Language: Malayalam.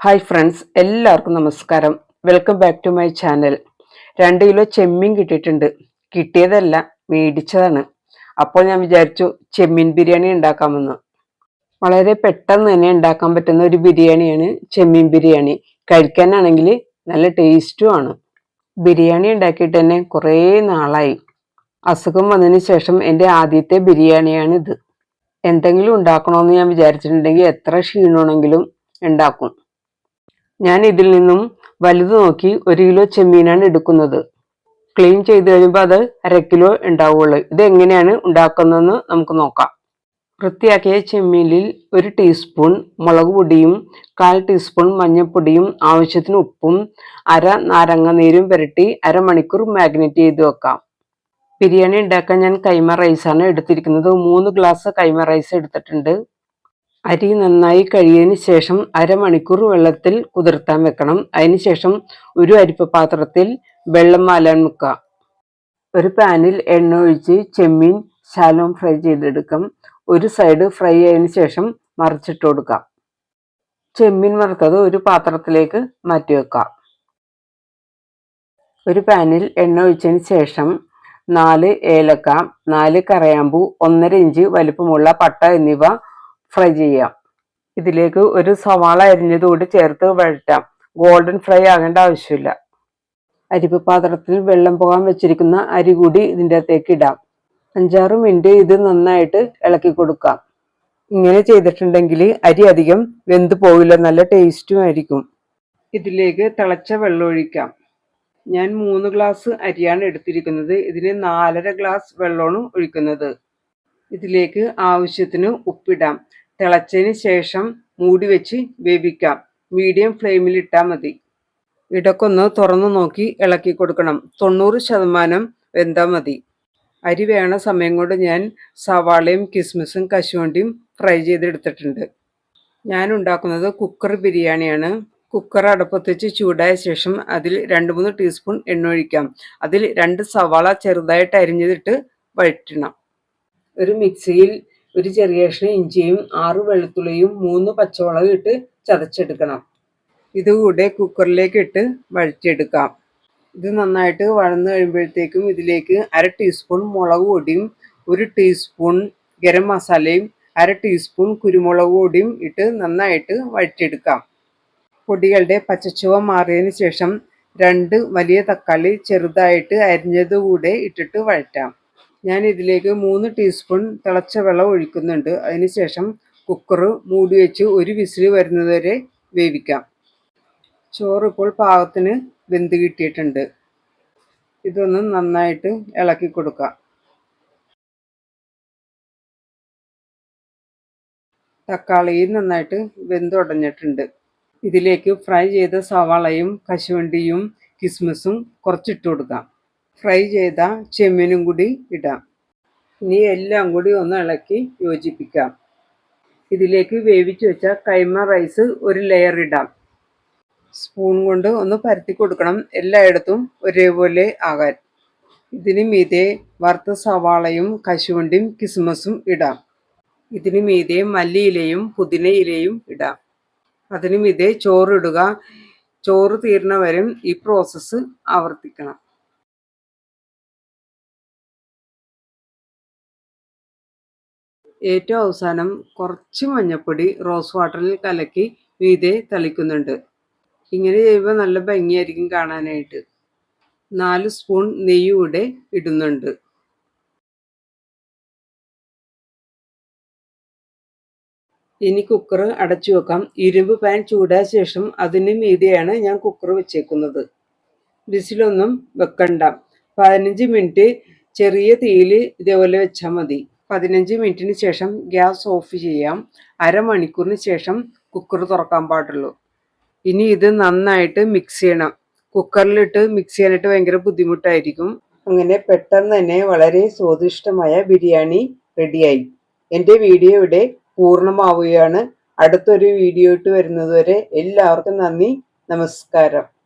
ഹായ് ഫ്രണ്ട്സ് എല്ലാവർക്കും നമസ്കാരം. Welcome back to my channel രണ്ട് കിലോ ചെമ്മീൻ കിട്ടിയിട്ടുണ്ട്. കിട്ടിയതല്ല മേടിച്ചതാണ്. അപ്പോൾ ഞാൻ വിചാരിച്ചു ചെമ്മീൻ ബിരിയാണി ഉണ്ടാക്കാമെന്ന്. വളരെ പെട്ടെന്ന് തന്നെ ഉണ്ടാക്കാൻ പറ്റുന്ന ഒരു ബിരിയാണിയാണ് ചെമ്മീൻ ബിരിയാണി. കഴിക്കാനാണെങ്കിൽ നല്ല ടേസ്റ്റും ആണ്. ബിരിയാണി ഉണ്ടാക്കിയിട്ട് തന്നെ കുറേ നാളായി. അസുഖം വന്നതിന് ശേഷം എന്റെ ആദ്യത്തെ ബിരിയാണിയാണിത് എന്തെങ്കിലും ഉണ്ടാക്കണമെന്ന് ഞാൻ വിചാരിച്ചിട്ടുണ്ടെങ്കിൽ എത്ര ക്ഷീണമാണെങ്കിലും ഉണ്ടാക്കും. ഞാൻ ഇതിൽ നിന്നും വലുത് നോക്കി ഒരു കിലോ ചെമ്മീനാണ് എടുക്കുന്നത്. ക്ലീൻ ചെയ്ത് കഴിയുമ്പോൾ അത് അര കിലോ ഉണ്ടാവുള്ളൂ. ഇത് എങ്ങനെയാണ് ഉണ്ടാക്കുന്നതെന്ന് നമുക്ക് നോക്കാം. വൃത്തിയാക്കിയ ചെമ്മീനിൽ ഒരു ടീസ്പൂൺ മുളക് പൊടിയും കാൽ ടീസ്പൂൺ മഞ്ഞൾപ്പൊടിയും ആവശ്യത്തിന് ഉപ്പും അര നാരങ്ങ നീരും പുരട്ടി അരമണിക്കൂർ മാഗ്നേറ്റ് ചെയ്ത് വെക്കാം. ബിരിയാണി ഉണ്ടാക്കാൻ ഞാൻ കൈമ റൈസാണ് എടുത്തിരിക്കുന്നത്. മൂന്ന് ഗ്ലാസ് കൈമ റൈസ് എടുത്തിട്ടുണ്ട്. അരി നന്നായി കഴിയതിന് ശേഷം അരമണിക്കൂർ വെള്ളത്തിൽ കുതിർത്താൻ വെക്കണം. അതിനുശേഷം ഒരു അരിപ്പ പാത്രത്തിൽ വെള്ളം മാലാൻ വെക്കുക. ഒരു പാനിൽ എണ്ണ ഒഴിച്ച് ചെമ്മീൻ ശാലോം ഫ്രൈ ചെയ്തെടുക്കും. ഒരു സൈഡ് ഫ്രൈ ആയതിന് ശേഷം മറിച്ചിട്ട് കൊടുക്കാം ചെമ്മീൻ വറുത്തത് ഒരു പാത്രത്തിലേക്ക് മാറ്റി വെക്കാം ഒരു പാനിൽ എണ്ണ ഒഴിച്ചതിന് ശേഷം നാല് ഏലക്ക നാല് കറയാമ്പൂ ഒന്നര ഇഞ്ച് വലിപ്പമുള്ള പട്ട എന്നിവ ഫ്രൈ ചെയ്യാം. ഇതിലേക്ക് ഒരു സവാള അരിഞ്ഞതുകൂടി ചേർത്ത് വഴറ്റാം. ഗോൾഡൻ ഫ്രൈ ആകേണ്ട ആവശ്യമില്ല. അരിപ്പ് പാത്രത്തിൽ വെള്ളം പോകാൻ വെച്ചിരിക്കുന്ന അരി കൂടി ഇതിന്റെ അകത്തേക്ക് ഇടാം. അഞ്ചാറ് മിനിറ്റ് ഇത് നന്നായിട്ട് ഇളക്കി കൊടുക്കാം. ഇങ്ങനെ ചെയ്തിട്ടുണ്ടെങ്കിൽ അരി അധികം വെന്ത് പോകില്ല നല്ല ടേസ്റ്റും ആയിരിക്കും. ഇതിലേക്ക് തിളച്ച വെള്ളം ഒഴിക്കാം. ഞാൻ മൂന്ന് ഗ്ലാസ് അരിയാണ് എടുത്തിരിക്കുന്നത്. ഇതിന് നാലര ഗ്ലാസ് വെള്ളമാണ് ഒഴിക്കുന്നത്. ഇതിലേക്ക് ആവശ്യത്തിന് ഉപ്പിടാം. തിളച്ചതിന് ശേഷം മൂടി വെച്ച് വേവിക്കാം. മീഡിയം ഫ്ലെയിമിൽ ഇട്ടാൽ മതി. ഇടക്കൊന്ന് തുറന്നു നോക്കി ഇളക്കി കൊടുക്കണം. തൊണ്ണൂറ് ശതമാനം വെന്താൽ മതി. അരി വേണ സമയം കൊണ്ട് ഞാൻ സവാളയും കിസ്മിസും കശുവണ്ടിയും ഫ്രൈ ചെയ്തെടുത്തിട്ടുണ്ട്. ഞാൻ ഉണ്ടാക്കുന്നത് കുക്കർ ബിരിയാണിയാണ്. കുക്കർ അടുപ്പത്ത് വെച്ച് ചൂടായ ശേഷം അതിൽ രണ്ട് മൂന്ന് ടീസ്പൂൺ എണ്ണ ഒഴിക്കാം. അതിൽ രണ്ട് സവാള ചെറുതായിട്ട് അരിഞ്ഞതിട്ട് വഴറ്റണം. ഒരു മിക്സിയിൽ ഒരു ചെറിയ കഷ്ണം ഇഞ്ചിയും ആറ് വെളുത്തുള്ളിയും മൂന്ന് പച്ചമുളകും ഇട്ട് ചതച്ചെടുക്കണം. ഇതുകൂടെ കുക്കറിലേക്ക് ഇട്ട് വഴറ്റിയെടുക്കാം. ഇത് നന്നായിട്ട് വഴന്നു കഴിയുമ്പോഴത്തേക്കും ഇതിലേക്ക് അര ടീസ്പൂൺ മുളക് പൊടിയും ഒരു ടീസ്പൂൺ ഗരം മസാലയും അര ടീസ്പൂൺ കുരുമുളക് പൊടിയും ഇട്ട് നന്നായിട്ട് വഴറ്റിയെടുക്കാം. പൊടികളുടെ പച്ചച്ചുവ മാറിയതിന് ശേഷം രണ്ട് വലിയ തക്കാളി ചെറുതായിട്ട് അരിഞ്ഞതുകൂടെ ഇട്ടിട്ട് വഴറ്റാം. ഞാൻ ഇതിലേക്ക് മൂന്ന് ടീസ്പൂൺ തിളച്ച വെള്ളം ഒഴിക്കുന്നുണ്ട്. അതിനുശേഷം കുക്കർ മൂടി വെച്ച് ഒരു വിസിൽ വരുന്നതുവരെ വേവിക്കാം. ചോറ് ഇപ്പോൾ പാകത്തിന് വെന്ത് കിട്ടിയിട്ടുണ്ട്. ഇതൊന്ന് നന്നായിട്ട് ഇളക്കി കൊടുക്കാം. തക്കാളിയും നന്നായിട്ട് വെന്തുടഞ്ഞിട്ടുണ്ട് ഇതിലേക്ക് ഫ്രൈ ചെയ്ത സവാളയും കശുവണ്ടിയും കിസ്മിസും കുറച്ചിട്ട് കൊടുക്കാം. ഫ്രൈ ചെയ്ത ചെമ്മീനും കൂടി ഇടാം. ഇനി എല്ലാം കൂടി ഒന്ന് ഇളക്കി യോജിപ്പിക്കാം. ഇതിലേക്ക് വേവിച്ച് വെച്ച കൈമ റൈസ് ഒരു ലെയർ ഇടാം. സ്പൂൺ കൊണ്ട് ഒന്ന് പരത്തി കൊടുക്കണം എല്ലായിടത്തും ഒരേപോലെ ആകാൻ. ഇതിന് മീതെ വറുത്ത സവാളയും കശുവണ്ടിയും കിസ്മസും ഇടാം. ഇതിന് മീതെ മല്ലിയിലയും പുതിനയിലയും ഇടാം. അതിനും മീതെ ചോറിടുക. ചോറ് തീരണവരും ഈ പ്രോസസ്സ് ആവർത്തിക്കണം. ഏറ്റവും അവസാനം കുറച്ച് മഞ്ഞൾപ്പൊടി റോസ് വാട്ടറിൽ കലക്കി മീതെ തളിക്കുന്നുണ്ട്. ഇങ്ങനെ ചെയ്യുമ്പോൾ നല്ല ഭംഗിയായിരിക്കും കാണാനായിട്ട്. നാല് സ്പൂൺ നെയ്യൂടെ ഇടുന്നുണ്ട്. ഇനി കുക്കർ അടച്ചു വെക്കാം. ഇരുമ്പ് പാൻ ചൂടായ ശേഷം അതിന് മീതെയാണ് ഞാൻ കുക്കർ വെച്ചേക്കുന്നത്. വിസിലൊന്നും വെക്കണ്ട. പതിനഞ്ച് മിനിറ്റ് ചെറിയ തീയിൽ ഇതേപോലെ വെച്ചാൽ മതി. പതിനഞ്ച് മിനിറ്റിന് ശേഷം ഗ്യാസ് ഓഫ് ചെയ്യാം. അരമണിക്കൂറിന് ശേഷം കുക്കർ തുറക്കാൻ പാടുള്ളൂ. ഇനി ഇത് നന്നായിട്ട് മിക്സ് ചെയ്യണം. കുക്കറിലിട്ട് മിക്സ് ചെയ്യാനായിട്ട് ഭയങ്കര ബുദ്ധിമുട്ടായിരിക്കും. അങ്ങനെ പെട്ടെന്ന് തന്നെ വളരെ സ്വാദിഷ്ടമായ ബിരിയാണി റെഡിയായി. എന്റെ വീഡിയോ ഇവിടെ പൂർണമാവുകയാണ്. അടുത്തൊരു വീഡിയോ ഇട്ട് വരുന്നതുവരെ എല്ലാവർക്കും നന്ദി. നമസ്കാരം.